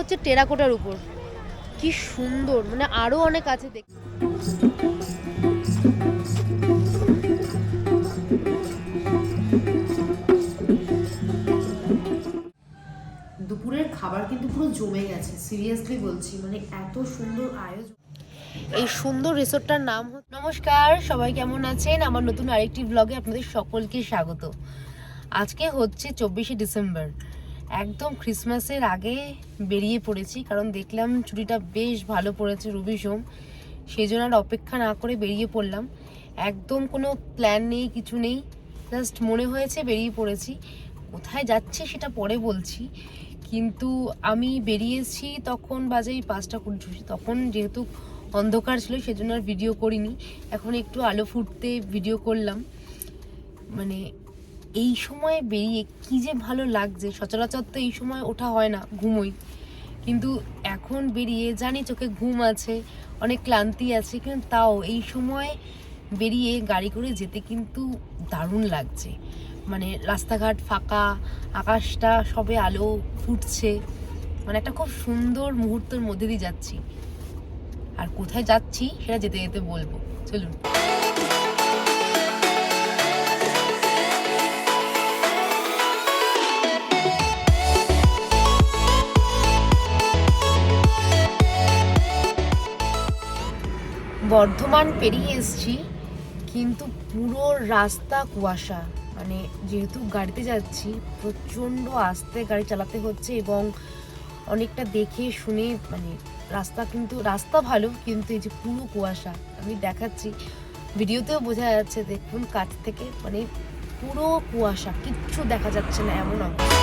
হচ্ছে টেরাকোটার উপর। কি সুন্দর মানে আরও অনেক আছে দেখ। দুপুরের খাবার কিন্তু পুরো জমে গেছে সিরিয়াসলি বলছি মানে এত সুন্দর আয়োজন। এই সুন্দর রিসোর্টটার নাম নমস্কার সবাই কেমন আছেন? আমার নতুন আরেকটি ব্লগে আপনাদের সকলকে স্বাগত। আজকে হচ্ছে চব্বিশে ডিসেম্বর। একদম ক্রিসমাসের আগে বেরিয়ে পড়েছি, কারণ দেখলাম ছুটিটা বেশ ভালো পড়েছে রুবি সোম। সেই জন্য আর অপেক্ষা না করে বেরিয়ে পড়লাম। একদম কোনো প্ল্যান নেই, কিছু নেই। জাস্ট মনে হয়েছে বেরিয়ে পড়েছি। কোথায় যাচ্ছে সেটা পরে বলছি। কিন্তু আমি বেরিয়েছি তখন বাজে এই পাঁচটা কুড়ি তখন যেহেতু অন্ধকার ছিল, সেজন্য আর ভিডিও করিনি। এখন একটু আলো ফুটতে ভিডিও করলাম। মানে এই সময় বেরিয়ে কি যে ভালো লাগছে? সচরাচর তো এই সময় ওঠা হয় না, ঘুমোই। কিন্তু এখন বেরিয়ে জানি চোখে ঘুম আছে, অনেক ক্লান্তি আছে, কিন্তু তাও এই সময় বেরিয়ে গাড়ি করে যেতে কিন্তু দারুণ লাগছে। মানে রাস্তাঘাট ফাঁকা, আকাশটা সবে আলো ফুটছে মানে একটা খুব সুন্দর মুহূর্তের মধ্যে দিয়ে যাচ্ছি। আর কোথায় যাচ্ছি সেটা যেতে যেতে বলব। চলুন। বর্ধমান পেরিয়ে এসছি, কিন্তু পুরো রাস্তা কুয়াশা। মানে যেহেতু গাড়িতে যাচ্ছি, প্রচণ্ড আস্তে গাড়ি চালাতে হচ্ছে এবং অনেকটা দেখে শুনে মানে রাস্তা কিন্তু, রাস্তা ভালো, কিন্তু এই যে পুরো কুয়াশা, আমি দেখাচ্ছি। ভিডিওতেও বোঝা যাচ্ছে, দেখুন কাছ থেকে মানে পুরো কুয়াশা, কিচ্ছু দেখা যাচ্ছে না, এমন অবস্থা।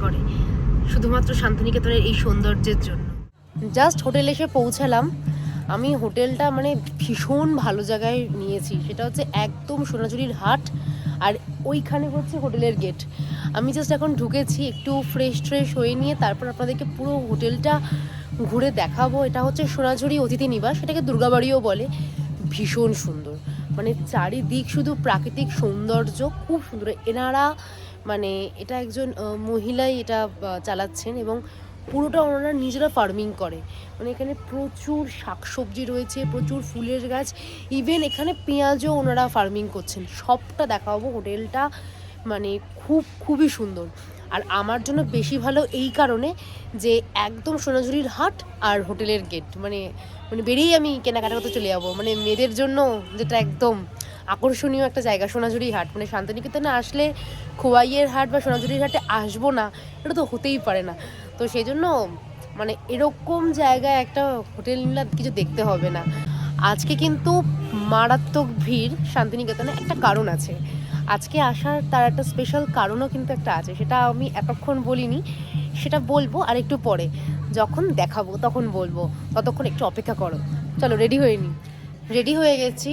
করে, শুধুমাত্র শান্তিনিকেতনের এই সৌন্দর্যের জন্য। জাস্ট হোটেলে এসে পৌঁছালাম। আমি হোটেলটা মানে ভীষণ ভালো জায়গায় নিয়েছি। সেটা হচ্ছে একদম সোনাঝুরির হাট আর ওইখানে হচ্ছে হোটেলের গেট। আমি জাস্ট এখন ঢুকেছি একটু ফ্রেশ ট্রেশ হয়ে নিয়ে তারপর আপনাদেরকে পুরো হোটেলটা ঘুরে দেখাবো। এটা হচ্ছে সোনাঝুরি অতিথি নিবাস, এটাকে দুর্গাবাড়িও বলে। ভীষণ সুন্দর। মানে চারিদিক শুধু প্রাকৃতিক সৌন্দর্য, খুব সুন্দর। এনারা মানে এটা একজন মহিলাই এটা চালাচ্ছেন এবং পুরোটা ওনারা নিজেরা ফার্মিং করে। মানে এখানে প্রচুর শাকসবজি রয়েছে, প্রচুর ফুলের গাছ ইভেন এখানে পেঁয়াজও ওনারা ফার্মিং করছেন। সবটা দেখাবো, হোটেলটা মানে খুব, খুবই সুন্দর। আর আমার জন্য বেশি ভালো এই কারণে যে একদম সোনাঝুরির হাট আর হোটেলের গেট মানে মানে বেরিয়েই আমি কেনাকাটা করতে চলে যাব। মানে মেয়েদের জন্য যেটা একদম আকর্ষণীয় একটা জায়গা সোনাঝুরি হাট। মানে শান্তিনিকেতনে আসলে খোয়াইয়ের হাট বা সোনাঝুরির হাটে আসব না, এটা তো হতেই পারে না। তো সেই জন্য মানে এরকম জায়গায় একটা হোটেল নিলে কিছু দেখতে হবে না। আজকে কিন্তু মারাত্মক ভিড়, শান্তিনিকেতনে একটা কারণ আছে। আজকে আসার তার একটা স্পেশাল কারণও কিন্তু একটা আছে, সেটা আমি এতক্ষণ বলিনি, সেটা বলব আর একটু পরে। যখন দেখাবো, তখন বলব। ততক্ষণ একটু অপেক্ষা করো। চলো রেডি হয়ে নি। রেডি হয়ে গেছি।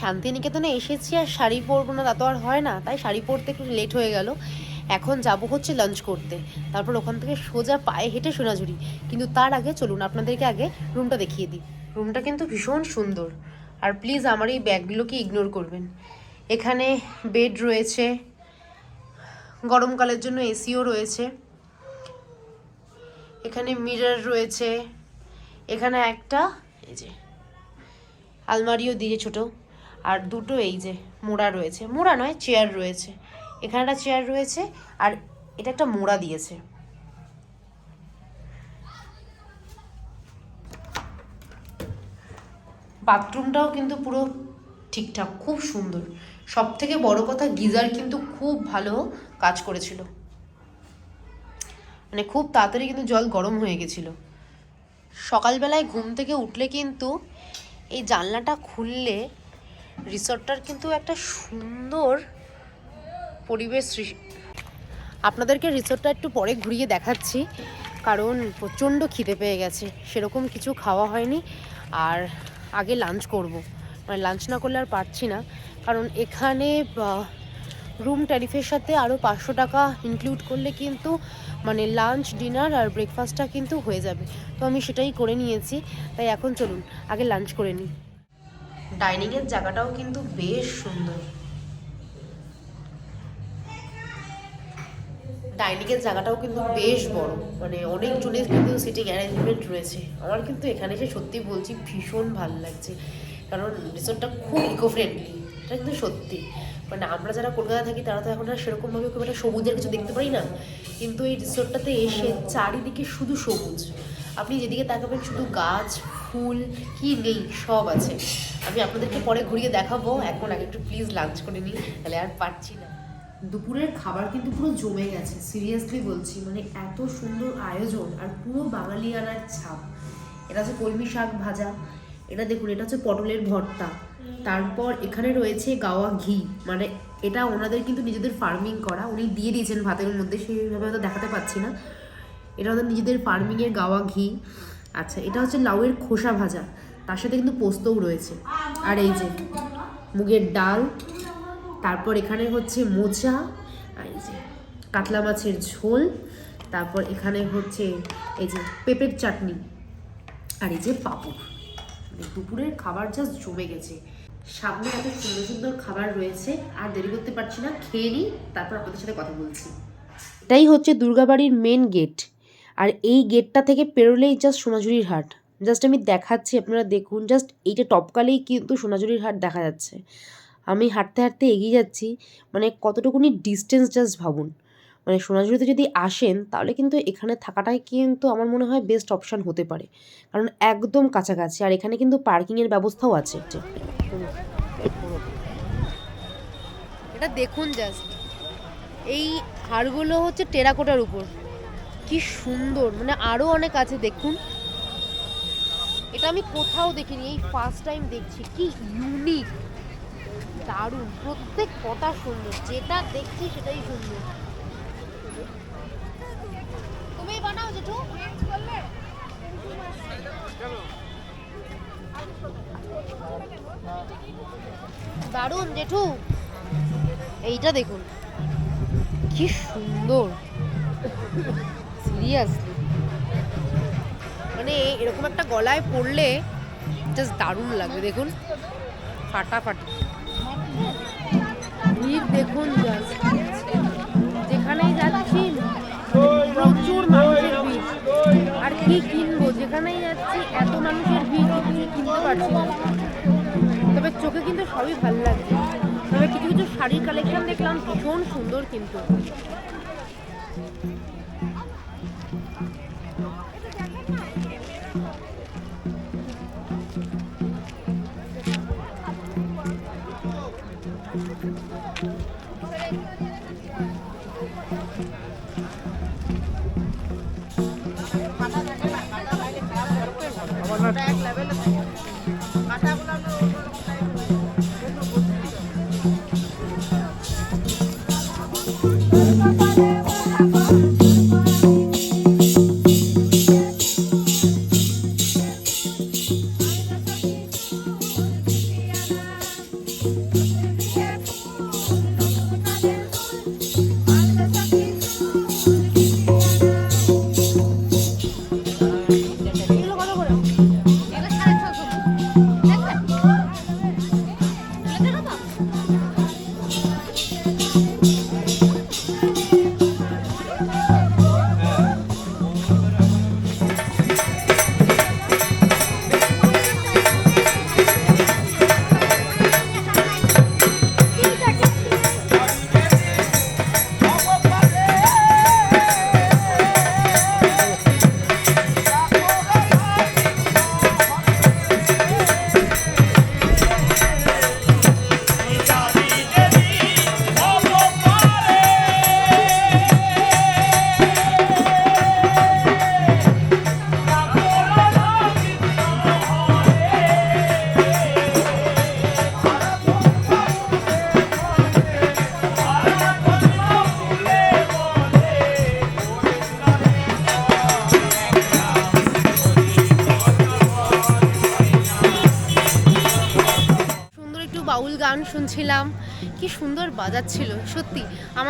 শান্তিনিকেতনে এসেছি আর শাড়ি পরবো না, তা তো আর হয় না। তাই শাড়ি পরতে একটু লেট হয়ে গেল। এখন যাব হচ্ছে লাঞ্চ করতে। তারপর ওখান থেকে সোজা পায়ে হেঁটে সোনাঝুরি। কিন্তু তার আগে চলুন আপনাদেরকে আগে রুমটা দেখিয়ে দিই। রুমটা কিন্তু ভীষণ সুন্দর। আর প্লিজ আমার এই ব্যাগগুলোকে ইগনোর করবেন। এখানে বেড রয়েছে। গরমকালের জন্য এসিও রয়েছে। এখানে মিরর রয়েছে। এখানে একটা, এই যে আলমারিও দিয়ে ছোট। আর দুটো এই যে মোড়া রয়েছে। মোড়া নয়, চেয়ার রয়েছে। এখানে একটা চেয়ার রয়েছে আর এটা একটা মোড়া দিয়েছে। বাথরুমটাও কিন্তু পুরো ঠিকঠাক, খুব সুন্দর। সব থেকে বড় কথা, গিজার কিন্তু খুব ভালো কাজ করেছিল। মানে খুব তাড়াতাড়ি কিন্তু জল গরম হয়ে গেছিল। সকালবেলায় ঘুম থেকে উঠলে কিন্তু এই জানলাটা খুললে রিসর্টটার কিন্তু একটা সুন্দর পরিবেশ আপনাদেরকে রিসর্টটা একটু পরে ঘুরিয়ে দেখাচ্ছি, কারণ প্রচণ্ড খিদে পেয়ে গেছে। সেরকম কিছু খাওয়া হয়নি, আর আগে লাঞ্চ করব। মানে লাঞ্চ না করলে আর পারছি না, কারণ এখানে রুম ট্যারিফের সাথে আরও পাঁচশো টাকা ইনক্লুড করলে কিন্তু মানে লাঞ্চ ডিনার আর ব্রেকফাস্টটা কিন্তু হয়ে যাবে। তো আমি সেটাই করে নিয়েছি। তাই এখন চলুন, আগে লাঞ্চ করে নিই। ডাইনিংয়ের জায়গাটাও কিন্তু বেশ সুন্দর। ডাইনিংয়ের জায়গাটাও কিন্তু বেশ বড়। মানে অনেক জনের কিন্তু সিটিং অ্যারেঞ্জমেন্ট রয়েছে। আমার কিন্তু এখানে এসে সত্যি বলছি ভীষণ ভালো লাগছে। কারণ রিসোর্টটা খুব ইকো ফ্রেন্ডলি এটা কিন্তু সত্যি। মানে আমরা যারা কলকাতা থাকি, তারা তো এখন আর সেরকমভাবে খুব একটা সবুজের কিছু দেখতে পারি না। কিন্তু এই রিসোর্টটাতে এসে চারিদিকে শুধু সবুজ। আপনি যেদিকে তাকাবেন, শুধু গাছ, ফুল, কি নেই, সব আছে। আমি আপনাদেরকে পরে ঘুরিয়ে দেখাবো। এখন আগে একটু প্লিজ লাঞ্চ করে নিই, তাহলে আর পারছি না। দুপুরের খাবার কিন্তু পুরো জমে গেছে সিরিয়াসলি বলছি। মানে এত সুন্দর আয়োজন, আর পুরো বাঙালিয়ানার ছাপ। এটা হচ্ছে কলমি শাক ভাজা এটা দেখুন এটা হচ্ছে পটলের ভর্তা। তারপর এখানে রয়েছে গাওয়া ঘি। মানে এটা ওনাদের কিন্তু নিজেদের ফার্মিং করা। উনি দিয়ে দিয়েছেন ভাতের মধ্যে সেইভাবে হয়তো দেখাতে পাচ্ছি না। এটা ওদের নিজেদের ফার্মিংয়ের গাওয়া ঘি। আচ্ছা এটা হচ্ছে লাউয়ের খোসা ভাজা। তার সাথে কিন্তু পোস্তও রয়েছে। আর এই যে মুগের ডাল। তারপর এখানে হচ্ছে মোচা। আর এই যে কাতলা মাছের ঝোল। তারপর এখানে হচ্ছে এই যে পেঁপের চাটনি। আর এই যে পাঁপড়। দুপুরের খাবার জাস্ট জমে গেছে। সামনে এত সুন্দর সুন্দর খাবার রয়েছে, আর দেরি করতে পারছি না, খেয়ে নিই, তারপর আপনাদের সাথে কথা বলছি। এটাই হচ্ছে দুর্গাবাড়ির মেন গেট আর এই গেটটা থেকে পেরোলেই জাস্ট সোনাঝুরির হাট। জাস্ট আমি দেখাচ্ছি, আপনারা দেখুন জাস্ট এইটা টপকালেই কিন্তু সোনাঝুরির হাট দেখা যাচ্ছে। আমি হাঁটতে হাঁটতে এগিয়ে যাচ্ছি মানে কতটুকুনি ডিস্টেন্স জাস্ট ভাবুন। মানে সোনাঝুরিতে যদি আসেন, তাহলে কিন্তু এখানে থাকাটাই কিন্তু আমার মনে হয় বেস্ট অপশান হতে পারে। কারণ একদম কাছাকাছি, আর এখানে কিন্তু পার্কিংয়ের ব্যবস্থাও আছে এটা দেখুন জাস্ট এই হাড়গুলো হচ্ছে টেরাকোটার উপর। কি সুন্দর মানে আরও অনেক আছে, দেখুন। এটা আমি কোথাও দেখিনি, এই ফার্স্ট টাইম দেখছি। কি ইউনিক দারুণ, প্রত্যেক কটা সুন্দর, যেটা দেখছি সেটাই সুন্দর। জেঠু দারুণ জেঠু। এইটা দেখুন। কি সুন্দর। সিরিয়াসলি মানে এরকম একটা গলায় পড়লে জাস্ট দারুণ লাগবে দেখুন। ফাটাফাটি। দেখুন জাস্ট কি কিনবো? যেখানেই যাচ্ছি, এত মানুষের ভিড়, কিছু কিনতে পারছি তবে চোখে কিন্তু সবই ভালো লাগছে। তবে কিছু কিছু শাড়ির কালেকশন দেখলাম, ভীষণ সুন্দর কিন্তু। the back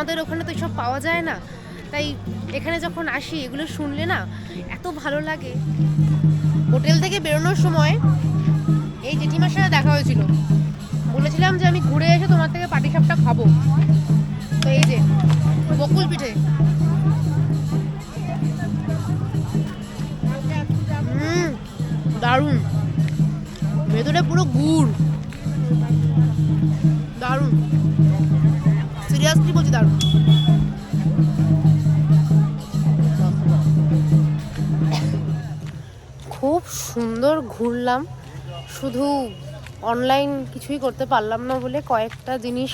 আমাদের ওখানে তো সব পাওয়া যায় না। তাই এখানে যখন আসি, এগুলো শুনলে না এত ভালো লাগে। হোটেল থেকে বেরোনোর সময় এই জেঠিমার সাথে দেখা হয়েছিল। বলেছিলাম যে আমি ঘুরে এসে তোমার থেকে পাটিসাপটা খাব। তো এই যে, বকুল পিঠে। দারুণ। ভেতরে পুরো গুড়। দারুণ। সুন্দর ঘুরলাম। শুধু অনলাইন কিছুই করতে পারলাম না বলে কয়েকটা জিনিস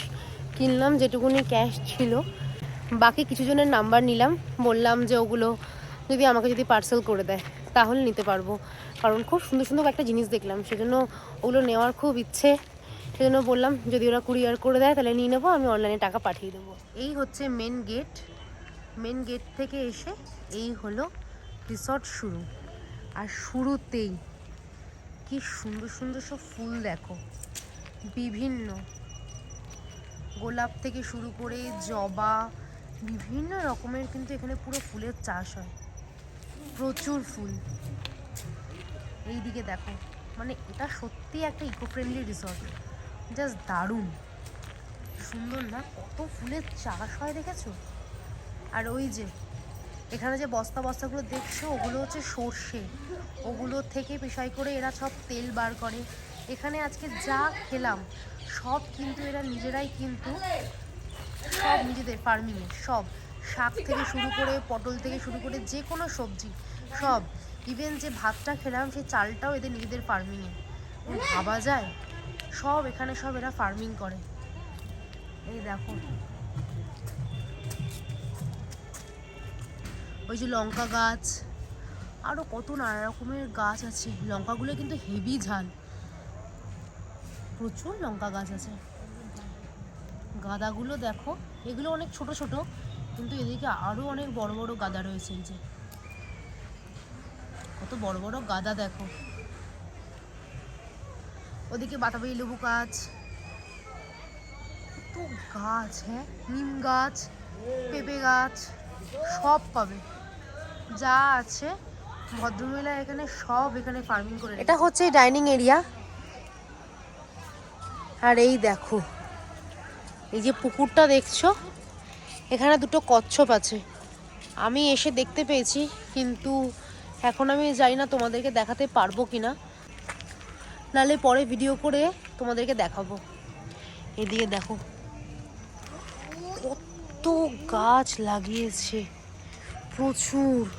কিনলাম, যেটুকুনি ক্যাশ ছিল। বাকি কিছু জনের নাম্বার নিলাম। বললাম যে ওগুলো যদি আমাকে যদি পার্সেল করে দেয়, তাহলে নিতে পারব। কারণ খুব সুন্দর সুন্দর একটা জিনিস দেখলাম। সেজন্য ওগুলো নেওয়ার খুব ইচ্ছে। সেজন্য বললাম, যদি ওরা কুরিয়ার করে দেয়, তাহলে নিয়ে নেব। আমি অনলাইনে টাকা পাঠিয়ে দেবো। এই হচ্ছে মেন গেট মেন গেট থেকে এসে এই হলো রিসর্ট শুরু। আর শুরুতেই কি সুন্দর সুন্দর সব ফুল দেখো। বিভিন্ন গোলাপ থেকে শুরু করে জবা, বিভিন্ন রকমের কিন্তু এখানে পুরো ফুলের চাষ হয়। প্রচুর ফুল। এই দিকে দেখো মানে এটা সত্যি একটা ইকো ফ্রেন্ডলি রিসর্ট জাস্ট দারুণ। সুন্দর না? কত ফুলের চাষ হয় দেখেছ? আর ওই যে এখানে যে বস্তা বস্তাগুলো দেখছ, ওগুলো হচ্ছে সর্ষে। ওগুলো থেকে পেশাই করে এরা সব তেল বার করে। এখানে আজকে যা খেলাম, সব কিন্তু এরা নিজেরাই কিন্তু সব নিজেদের ফার্মিংয়ে সব। শাক থেকে শুরু করে, পটল থেকে শুরু করে যে কোনো সবজি, সব। ইভেন যে ভাতটা খেলাম, সেই চালটাও এদের নিজেদের ফার্মিংয়ে ভাবা যায়? সব এখানে সব এরা ফার্মিং করে। এই দেখো। ওই যে লঙ্কা গাছ। আরও কত নানা রকমের গাছ আছে। লঙ্কাগুলো কিন্তু হেভি ঝাল। প্রচুর লঙ্কা গাছ আছে। গাদাগুলো দেখো, এগুলো অনেক ছোট ছোট, কিন্তু এদিকে আরও অনেক বড় বড় গাদা রয়েছে এই যে। কত বড় বড় গাদা দেখো। ওদিকে বাতাবি লেবু গাছ। কত গাছ হ্যাঁ? নিম গাছ, পেঁপে গাছ। সব পাবে। যা আছে, ভদ্রমহিলা এখানে সব এখানে ফার্মিং করে এটা হচ্ছে ডাইনিং এরিয়া আর এই দেখো, এই যে পুকুরটা দেখছ, এখানে দুটো কচ্ছপ আছে। আমি এসে দেখতে পেয়েছি, কিন্তু এখন আমি জানি না তোমাদেরকে দেখাতে পারব কি না নাহলে পরে ভিডিও করে তোমাদেরকে দেখাবো। এদিকে দেখো। গাছ লাগিয়েছে। প্রচুর।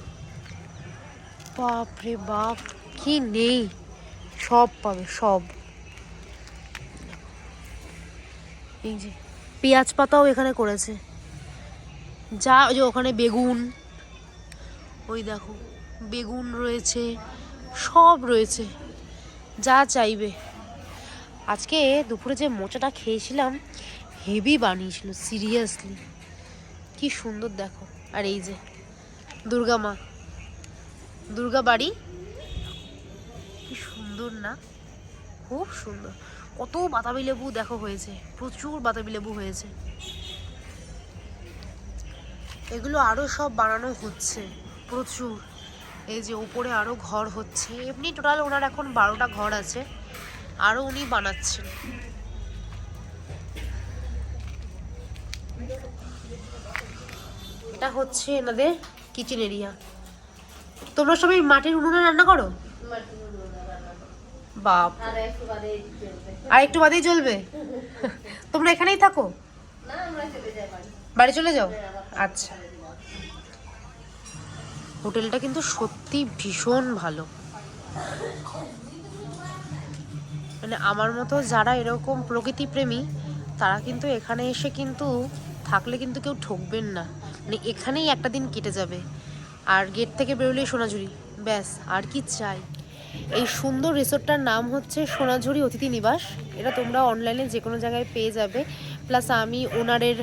বাপ রে বাপ, কি নেই? সব পাবে, সব। এই যে, পেঁয়াজ পাতাও এখানে করেছে। যা ওই যে ওখানে বেগুন, ওই দেখো, বেগুন রয়েছে, সব রয়েছে। যা চাইবে। আজকে দুপুরে যে মোচাটা খেয়েছিলাম, হেভি বানিয়েছিল, সিরিয়াসলি। কি সুন্দর দেখো। আর এই যে, দুর্গা মা। দুর্গা বাড়ি? কি সুন্দর না? খুব সুন্দর। কত বাতাবি লেবু দেখো হয়েছে। প্রচুর বাতাবি লেবু হয়েছে। এগুলো আরও সব বানানো হচ্ছে। প্রচুর। এই যে উপরে আরও ঘর হচ্ছে। এমনি টোটাল ওনার এখন বারোটা ঘর আছে। আরও উনি বানাচ্ছেন। এটা হচ্ছে এনাদের কিচেন এরিয়া তোমরা সবাই মাটির উনুনে রান্না করো? বাপ আর একটু বাদেই চলবে তোমরা এখানেই থাকো? বাড়ি চলে যাও? আচ্ছা। হোটেলটা কিন্তু সত্যি ভীষণ ভালো। মানে আমার মতো যারা এরকম প্রকৃতি প্রেমী তারা কিন্তু এখানে এসে কিন্তু থাকলে কিন্তু কেউ ঠকবেন না। মানে এখানেই একটা দিন কেটে যাবে। আর গেট থেকে বেরোলেই সোনাঝুরি। ব্যাস, আর কি চাই? এই সুন্দর রিসোর্টটার নাম হচ্ছে সোনাঝুরি অতিথি নিবাস। এটা তোমরা অনলাইনে যে কোনো জায়গায় পেয়ে যাবে। প্লাস আমি ওনারের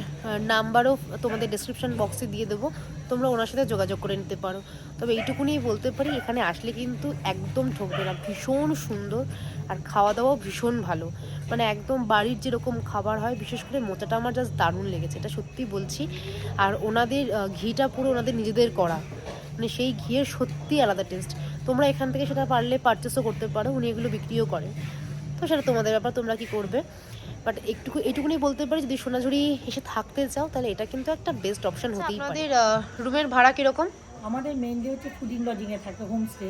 নাম্বারও তোমাদের ডিসক্রিপশন বক্সে দিয়ে দেবো। তোমরা ওনার সাথে যোগাযোগ করে নিতে পারো। তবে এইটুকুনি বলতে পারি, এখানে আসলে কিন্তু একদম ঠকবে না। ভীষণ সুন্দর আর খাওয়া দাওয়াও ভীষণ ভালো। মানে একদম বাড়ির যেরকম খাবার হয়, বিশেষ করে মোচাটা আমার জাস্ট দারুণ লেগেছে, এটা সত্যি বলছি। আর ওনাদের ঘিটা পুরো ওনাদের নিজেদের করা। মানে সেই ঘিয়ের সত্যি আলাদা টেস্ট তোমরা এখান থেকে সেটা পারলে পারচেসও করতে পারো, উনি এগুলো বিক্রিও করেন তো সেটা তোমাদের ব্যাপার, তোমরা কি করবে? বাট একটুকু এটুকুনি বলতে পারি যদি সোনাঝুরি এসে থাকতে চাও তাহলে এটা কিন্তু একটা বেস্ট অপশন হতেই পারে। আমাদের রুমের ভাড়া কীরকম? আমাদের মেনলি হচ্ছে ফুডিং লজিংয়ে থাকে হোমস্টে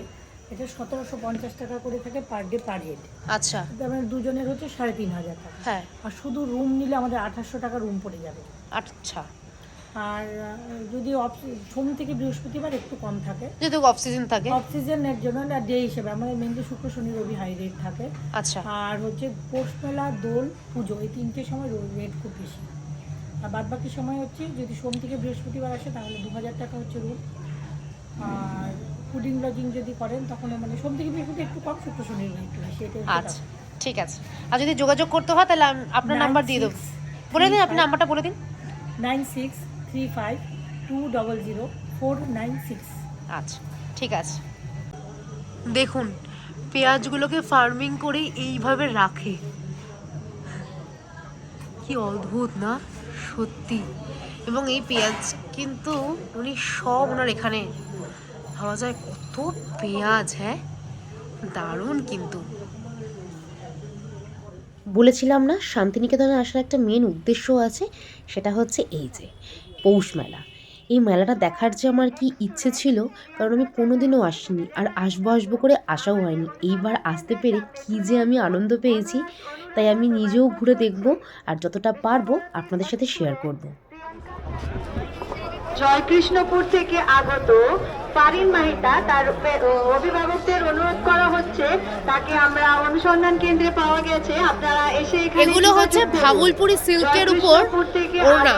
এটা সতেরোশো পঞ্চাশ টাকা করে থাকে পার ডে পার হেড আচ্ছা। আমাদের দুজনের হচ্ছে সাড়ে তিন হাজার টাকা। হ্যাঁ। আর শুধু রুম নিলে আমাদের আঠাশশো টাকা রুম পড়ে যাবে। আচ্ছা। আর যদি সোম থেকে বৃহস্পতিবার একটু কম থাকে। যেহেতু অফ সিজন থাকে। অফ সিজনের জন্য না ডে হিসেবে আমাদের মেনলি শুক্র শনি রবি হাই রেট থাকে। আচ্ছা। আর হচ্ছে পৌষ মেলা দোল পুজো এই তিনটে সময় রেট খুব বেশি। আর বাদ বাকি সময় হচ্ছে যদি সোম থেকে বৃহস্পতিবার আসে তাহলে দু হাজার টাকা হচ্ছে রুম আর ফুডিং লজিং যদি করেন তখন মানে সোম থেকে বৃহস্পতি একটু কম শুক্র শনি একটু বেশি এটা আচ্ছা ঠিক আছে। আর যদি যোগাযোগ করতে হয় তাহলে আপনার নাম্বার দিয়ে দেবো। বলে দিন আপনি নাম্বারটা বলে দিন। Nine six three five two double zero four nine six আচ্ছা ঠিক আছে। দেখুন পেঁয়াজগুলোকে ফার্মিং করে এইভাবে রাখে। কি অদ্ভুত না? সত্যি। এবং এই পেঁয়াজ কিন্তু উনি সব ওনার এখানে ভাবা যায়। কত পেঁয়াজ হ্যাঁ? দারুণ কিন্তু। বলেছিলাম না শান্তিনিকেতনে আসার একটা মেন উদ্দেশ্য আছে সেটা হচ্ছে এই যে পৌষ মেলা। এই মেলাটা দেখার যে আমার কি ইচ্ছে ছিল, কারণ আমি কোনো দিনও আসিনি আর আসব আসব করে আসাও হয়নি। এইবার আসতে পেরে কী যে আমি আনন্দ পেয়েছি, তাই আমি নিজেও ঘুরে দেখব আর যতটা পারব আপনাদের সাথে শেয়ার করব। জয়কৃষ্ণপুর থেকে আগত পারিন মাহিতা তার অভিভাবকদের অনুরোধ করা হচ্ছে তাকে আমরা অনুসন্ধান কেন্দ্রে পাওয়া গেছে। আপনারা এসে এখানে এগুলো হচ্ছে ভাগলপুরি সিল্কের উপর ওড়না।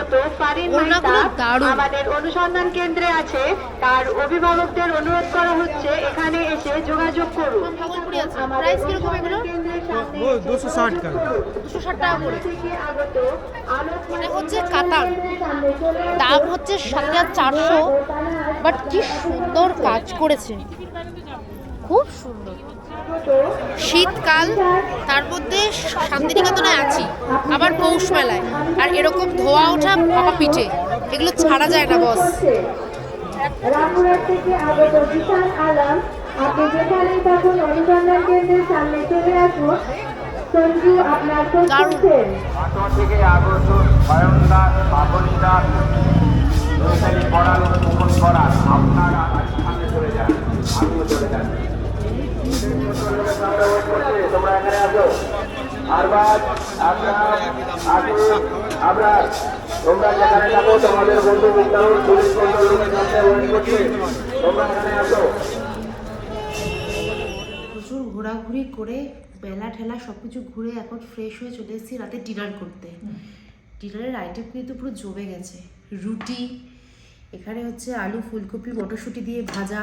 ওড়নাগুলো দারুণ। আমাদের অনুসন্ধান কেন্দ্রে আছে। তার অভিভাবকদের অনুরোধ করা হচ্ছে এখানে এসে যোগাযোগ করুন। দাম হচ্ছে সাড়ে চারশো। বাট কি সুন্দর কাজ করেছে। খুব সুন্দর। শীতকাল তার মধ্যে শান্তিনিকেতনে আছি আবার পৌষ মেলায়। আর এরকম ধোয়া ওঠা ভাপা পিঠে এগুলো ছাড়া যায় না বস। রামপুরহাট থেকে আগত বিশাল আলম আপনি যেখানেই থাকুন অনুসন্ধান কেন্দ্রের সামনে চলে আসুন সঞ্জু আপনার দারুণ। থেকে আগত স্বয়ং দাস পাবনী দাস নৈশালী পড়ান মুখন করান আপনারা সামনে চলে যান আমিও চলে যান তোমরা এখানে আসো। আরবাজ আপনার আমরা তোমরা যেখানে থাকো তোমাদের বন্ধু বিদ্যালয় পুলিশ মন্ডল সামনে ওয়েট করছে তোমরা এখানে আসো। প্রচুর ঘোরাঘুরি করে বেলা ঠেলা সব কিছু ঘুরে এখন ফ্রেশ হয়ে চলে এসেছি রাতে ডিনার করতে। ডিনারের আইটেম কিন্তু পুরো জমে গেছে। রুটি এখানে হচ্ছে আলু, ফুলকপি, মটরশুঁটি দিয়ে ভাজা,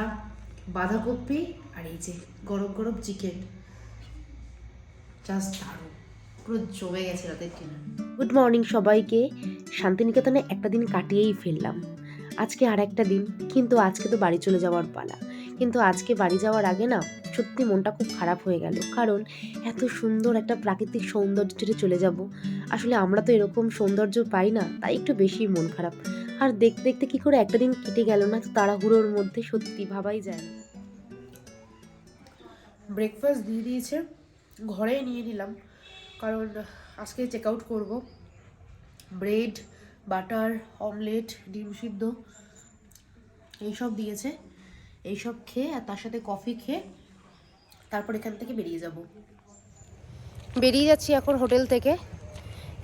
বাঁধাকপি আর এই যে গরম গরম চিকেন। জাস্ট দারুণ। পুরো জমে গেছে রাতের গুড মর্নিং সবাইকে। শান্তিনিকেতনে একটা দিন কাটিয়েই ফেললাম। আজকে আর একটা দিন, কিন্তু আজকে তো বাড়ি চলে যাওয়ার পালা। কিন্তু আজকে বাড়ি যাওয়ার আগে না, সত্যি মনটা খুব খারাপ হয়ে গেল। কারণ এত সুন্দর একটা প্রাকৃতিক সৌন্দর্য চলে যাব। আসলে আমরা তো এরকম সৌন্দর্য পাই না, তাই একটু বেশি মন খারাপ। আর দেখতে দেখতে কি করে একটা দিন কেটে গেল না তো তাড়াহুড়োর মধ্যে সত্যি ভাবাই যায় না। ব্রেকফাস্ট দিয়ে দিয়েছে ঘরে নিয়ে নিলাম কারণ আজকে চেক আউট করব। ব্রেড বাটার অমলেট ডিম সিদ্ধ এইসব দিয়েছে এইসব খেয়ে আর তার সাথে কফি খেয়ে তারপর এখান থেকে বেরিয়ে যাব। বেরিয়ে যাচ্ছি এখন হোটেল থেকে।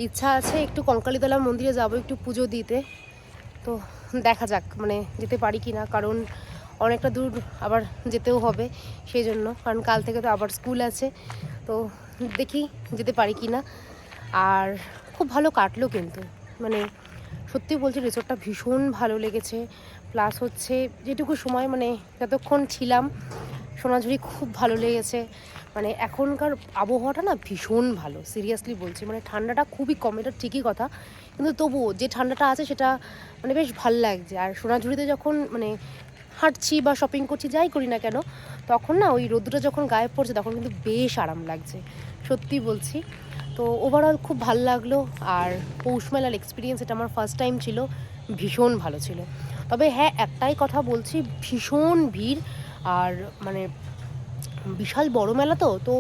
ইচ্ছা আছে একটু কঙ্কালীতলা মন্দিরে যাব একটু পুজো দিতে। তো দেখা যাক মানে যেতে পারি কি না কারণ অনেকটা দূর আবার যেতেও হবে সেই জন্য কারণ কাল থেকে তো আবার স্কুল আছে, তো দেখি যেতে পারি কি না আর খুব ভালো কাটলো কিন্তু মানে সত্যি বলছি রিসোর্টটা ভীষণ ভালো লেগেছে প্লাস হচ্ছে যেটুকু সময় মানে যতক্ষণ ছিলাম, সোনাঝুরি খুব ভালো লেগেছে মানে এখনকার আবহাওয়াটা না ভীষণ ভালো সিরিয়াসলি বলছি মানে ঠান্ডাটা খুবই কম, এটা ঠিকই কথা কিন্তু তবুও যে ঠান্ডাটা আছে সেটা মানে বেশ ভালো লাগছে। আর সোনাঝুরিতে যখন মানে হাঁটছি বা শপিং করছি, যাই করি না কেন, তখন না ওই রোদ্দুটা যখন গায়ে পড়ছে তখন কিন্তু বেশ আরাম লাগছে, সত্যি বলছি। তো ওভারঅল খুব ভালো লাগল আর পৌষ মেলার এক্সপিরিয়েন্স এটা আমার ফার্স্ট টাইম ছিল, ভীষণ ভালো ছিল। তবে হ্যাঁ একটাই কথা বলছি, ভীষণ ভিড় আর মানে বিশাল বড় মেলা তো তো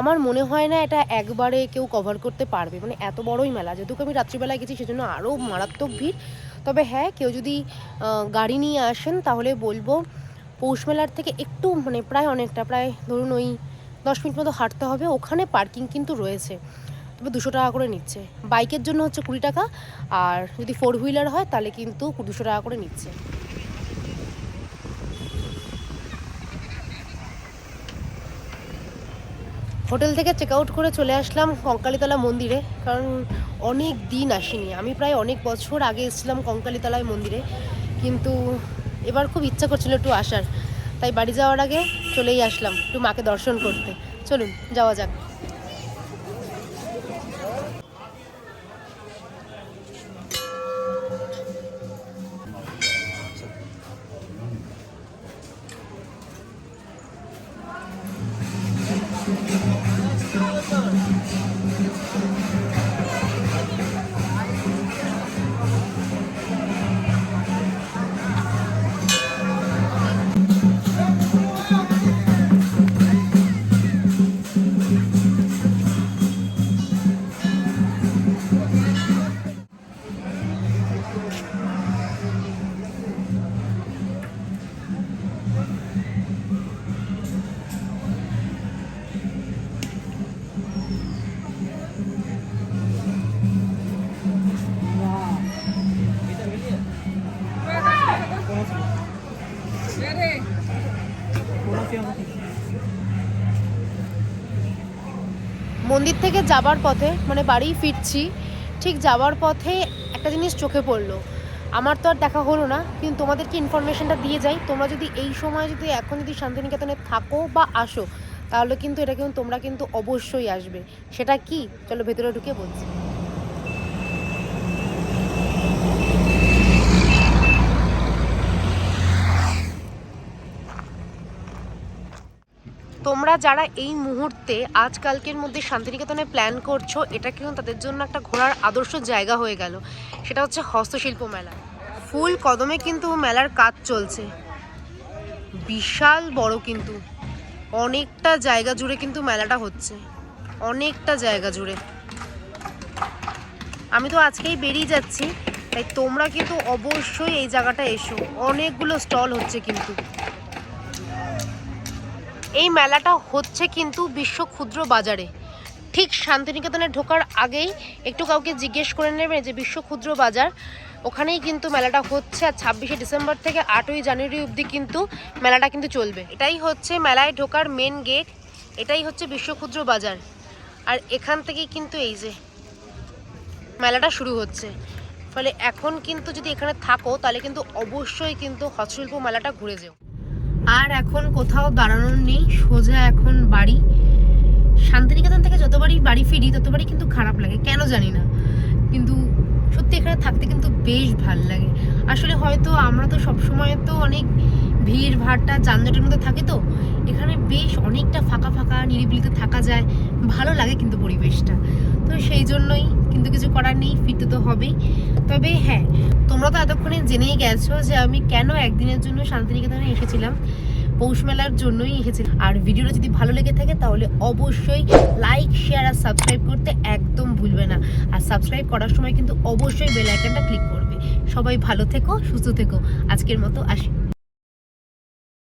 আমার মনে হয় না এটা একবারে কেউ কভার করতে পারবে। মানে এত বড়ই মেলা, যেহেতু আমি রাত্রিবেলায় গেছি সেজন্য আরও মারাত্মক ভিড়। তবে হ্যাঁ কেউ যদি গাড়ি নিয়ে আসেন তাহলে বলব পৌষ মেলার থেকে একটু মানে প্রায় অনেকটা, প্রায় ধরুন ওই দশ মিনিট মতো হাঁটতে হবে। ওখানে পার্কিং কিন্তু রয়েছে। তবে দুশো টাকা করে নিচ্ছে। বাইকের জন্য হচ্ছে কুড়ি টাকা, আর যদি ফোর হুইলার হয় তাহলে কিন্তু দুশো টাকা করে নিচ্ছে। হোটেল থেকে চেক আউট করে চলে আসলাম কঙ্কালীতলা মন্দিরে, কারণ অনেক দিন আসিনি। আমি প্রায় অনেক বছর আগে এসেছিলাম কঙ্কালীতলায় মন্দিরে, কিন্তু এবার খুব ইচ্ছা করছিল একটু আসার। তাই বাড়ি যাওয়ার আগে চলেই আসলাম, একটু মাকে দর্শন করতে। চলুন, যাওয়া যাক। মন্দির থেকে যাবার পথে মানে বাড়ি ফিরছি, ঠিক যাওয়ার পথে একটা জিনিস চোখে পড়ল। আমার তো আর দেখা হলো না, কিন্তু তোমাদেরকে ইনফরমেশনটা দিয়ে যাই। তোমরা যদি এই সময় যদি এখন যদি শান্তিনিকেতনে থাকো বা আসো, তাহলে কিন্তু এটা কিন্তু, তোমরা কিন্তু অবশ্যই আসবে। সেটা কি? চলো ভেতরে ঢুকে বলছি। তোমরা যারা এই মুহূর্তে আজকালকের মধ্যে শান্তিনিকেতনে প্ল্যান করছ, এটা কিন্তু তাদের জন্য একটা ঘোরার আদর্শ জায়গা হয়ে গেল। সেটা হচ্ছে হস্তশিল্প মেলা। ফুল কদমে কিন্তু মেলার কাজ চলছে। বিশাল বড় কিন্তু। অনেকটা জায়গা জুড়ে কিন্তু মেলাটা হচ্ছে। অনেকটা জায়গা জুড়ে। আমি তো আজকেই বেরিয়ে যাচ্ছি, তাই তোমরা কিন্তু অবশ্যই এই জায়গাটা এসো। অনেকগুলো স্টল হচ্ছে কিন্তু। এই মেলাটা হচ্ছে কিন্তু বিশ্ব ক্ষুদ্র বাজারে। ঠিক শান্তিনিকেতনে ঢোকার আগেই একটু কাউকে জিজ্ঞেস করে নেবে যে বিশ্ব ক্ষুদ্র বাজার, ওখানেই কিন্তু মেলাটা হচ্ছে আর ছাব্বিশে ডিসেম্বর থেকে আটই জানুয়ারি অবধি কিন্তু মেলাটা কিন্তু চলবে। এটাই হচ্ছে মেলায় ঢোকার মেন গেট এটাই হচ্ছে বিশ্ব ক্ষুদ্র বাজার। আর এখান থেকেই কিন্তু এই যে মেলাটা শুরু হচ্ছে। ফলে এখন কিন্তু যদি এখানে থাকো, তাহলে কিন্তু অবশ্যই কিন্তু হস্তশিল্প মেলাটা ঘুরে যেও। আর এখন কোথাও দাঁড়ানোর নেই, সোজা এখন বাড়ি। শান্তিনিকেতন থেকে যতবারই বাড়ি ফিরি, ততবারই কিন্তু খারাপ লাগে, কেন জানি না। কিন্তু সত্যি এখানে থাকতে কিন্তু বেশ ভালো লাগে। আসলে হয়তো আমরা তো সবসময় তো অনেক ভিড় ভাড়টা যানজটের মধ্যে থাকে তো, এখানে বেশ অনেকটা ফাঁকা ফাঁকা নিরিবিলিতে থাকা যায়। ভালো লাগে কিন্তু পরিবেশটা। তো সেই জন্যই কিন্তু কিছু করার নেই ফিরতে তো হবেই। তবে হ্যাঁ তোমরা তো এতক্ষণে জেনেই গেছো যে আমি কেন একদিনের জন্য শান্তিনিকেতনে এসেছিলাম। পৌষ মেলার জন্যই এসেছিলাম। আর ভিডিওটা যদি ভালো লেগে থাকে তাহলে অবশ্যই লাইক শেয়ার আর সাবস্ক্রাইব করতে একদম ভুলবে না। আর সাবস্ক্রাইব করার সময় কিন্তু অবশ্যই বেল আইকনটা ক্লিক করবে। সবাই ভালো থেকো, সুস্থ থেকো। আজকের মতো আসি।